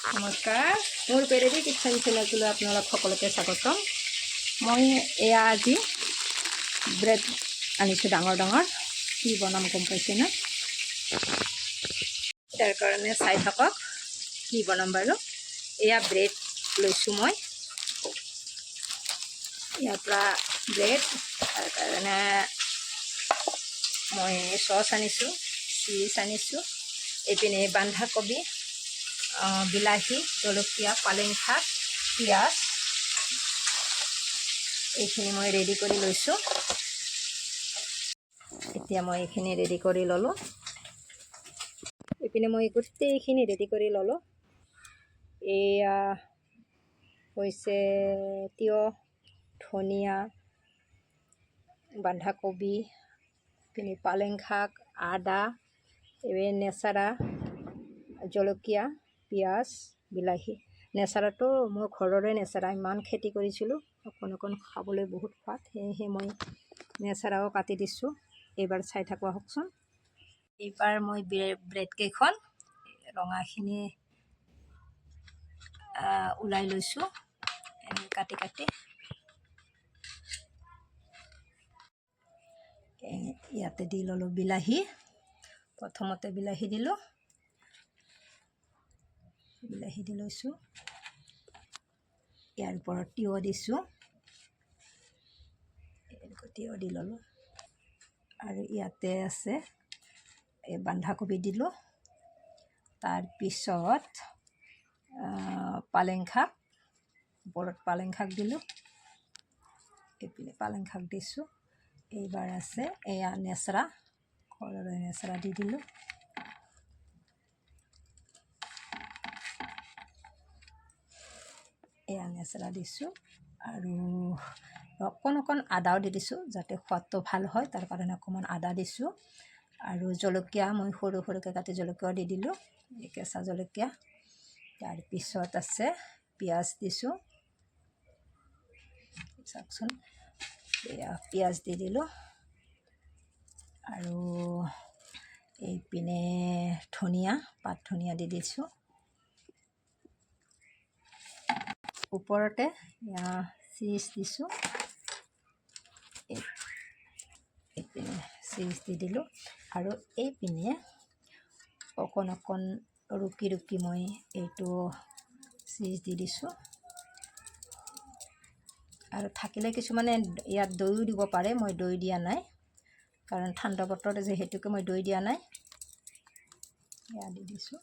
নমস্কাৰ মোৰ পেৰেডি কিটচেন চেনেলটোলৈ আপোনালোক সকলোকে স্বাগতম। মই এয়া আজি ব্ৰেড আনিছোঁ ডাঙৰ ডাঙৰ। কি বনাম গম পাইছেনে তাৰ কাৰণে চাই থাকক কি বনাম বাৰু। এয়া ব্ৰেড লৈছোঁ মই। ইয়াৰ পৰা ব্ৰেড, তাৰ কাৰণে মই চচ আনিছোঁ, চিজ আনিছোঁ এইপিনে বন্ধাকবি। বিলাহী জলকীয়া পালেং শাক, পিঁয়াজ। এইখিনি মই ৰেডি কৰি লৈছোঁ। এতিয়া মই এইখিনি ৰেডি কৰি ল'লোঁ। এইপিনে মই গোটেইখিনি ৰেডি কৰি ল'লোঁ। এয়া হৈছে তিয়ঁহ, ধনিয়া, বন্ধাকবি পিনে পালেং শাক, আদা এই নেচাৰা, জলকীয়া। পিঁয়াজ, বিলাহী। নেচাৰাটো মোৰ ঘৰৰে নেচাৰা, ইমান খেতি কৰিছিলোঁ, অকণ অকণ খাবলৈ বহুত সোৱাদ, সেয়েহে মই নেচাৰাও কাটি দিছোঁ। এইবাৰ চাই থাকোঁ আহকচোন এইবাৰ মই ব্ৰে- ব্ৰেডকেইখন ৰঙাখিনি ওলাই লৈছোঁ কাটি কাটি। ইয়াতে দি ল'লোঁ বিলাহী, প্ৰথমতে বিলাহী দিলোঁ। বিলাহী দি লৈছোঁ। ইয়াৰ ওপৰত তিয়ঁহ দিছোঁ। তিয়ঁহ দি ল'লোঁ। আৰু ইয়াতে আছে, এই বন্ধাকবি দিলোঁ। তাৰপিছত পালেং শাক ওপৰত পালেং শাক দিলোঁ। এইপিনে পালেং শাক দিছোঁ। এইবাৰ আছে, এয়া নেচৰা ঘৰৰে নেচৰা দি দিলোঁ। এয়া নেচেৰা দিছোঁ আৰু অকণ অকণ আদাও দি দিছোঁ যাতে সোৱাদটো ভালো হয়, তাৰ কাৰণে অকণমান আদা দিছোঁ। আৰু জলকীয়া মই সৰু সৰুকৈ কাটি জলকীয়াও দি দিলোঁ কেঁচা জলকীয়া। তাৰপিছত আছে পিঁয়াজ দিছোঁ। চাওকচোন, এয়া পিঁয়াজ দি দিলোঁ। আৰু এইপিনে ধনিয়া, পাত ধনিয়া দি দিছোঁ। ওপৰতে চিজ দিছোঁ। এইপিনে চিজ দি দিলোঁ। আৰু এইপিনে অকণ অকণ ৰুকি ৰুকি মই এইটো চিজ দি দিছোঁ। আৰু থাকিলে কিছুমানে ইয়াত দৈও দিব পাৰে, মই দৈ দিয়া নাই। কাৰণ ঠাণ্ডা বতৰত যিহেতুকে মই দৈ দিয়া নাই। এয়া দি দিছোঁ।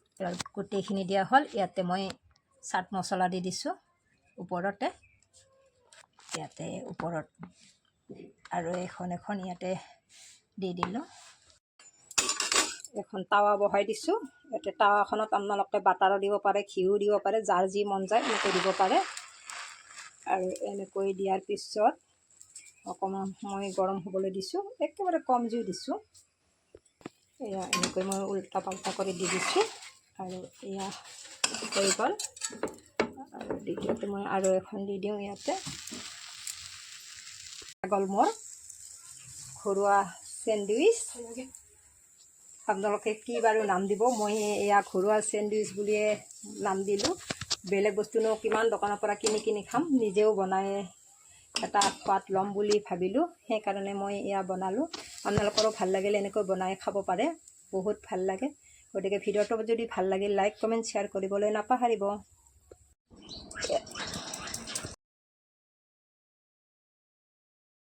গোটেইখিনি দিয়া হ'ল। ইয়াতে মই চাট মছলা দি দিছোঁ। ওপৰতে। ইয়াতে ওপৰত। আৰু এখন এখন ইয়াতে দি দিলোঁ। এখন টাৱা বহাই দিছোঁ। ইয়াতে টাৱাখনত আপোনালোকে বাটাৰো দিব পাৰে ঘিউ দিব পাৰে, যাৰ যি মন যায় এনেকৈ দিব পাৰে। আৰু এনেকৈ দিয়াৰ পিছত অকণমান সময় গৰম হ'বলৈ দিছোঁ। একেবাৰে কম জুই দিছোঁ। এয়া, এনেকৈ মই উল্টা পাল্টা কৰি দি দিছোঁ। আৰু এয়া হৈ গ'ল। আৰু দ্বিতীয়তে মই আৰু এখন দি দিওঁ ইয়াতে। গ'ল মোৰ, ঘৰুৱা চেণ্ডউইচ। আপোনালোকে কি বাৰু নাম দিব? মই এয়া ঘৰুৱা চেণ্ডউইচ বুলিয়ে নাম দিলোঁ। বেলেগ বস্তুনো কিমান দোকানৰ পৰা কিনি কিনি খাম? নিজেও বনাই এটা সোৱাদ ল'ম বুলি ভাবিলোঁ। সেইকাৰণে মই এয়া বনালোঁ। আপোনালোকৰো ভালো লাগিলে এনেকৈ বনাই খাব পাৰে। বহুত ভালো লাগে। গতিকে ভিডিঅ'টো যদি ভালো লাগিল, লাইক, কমেণ্ট, শ্বেয়াৰ কৰিবলৈ নাপাহৰিব।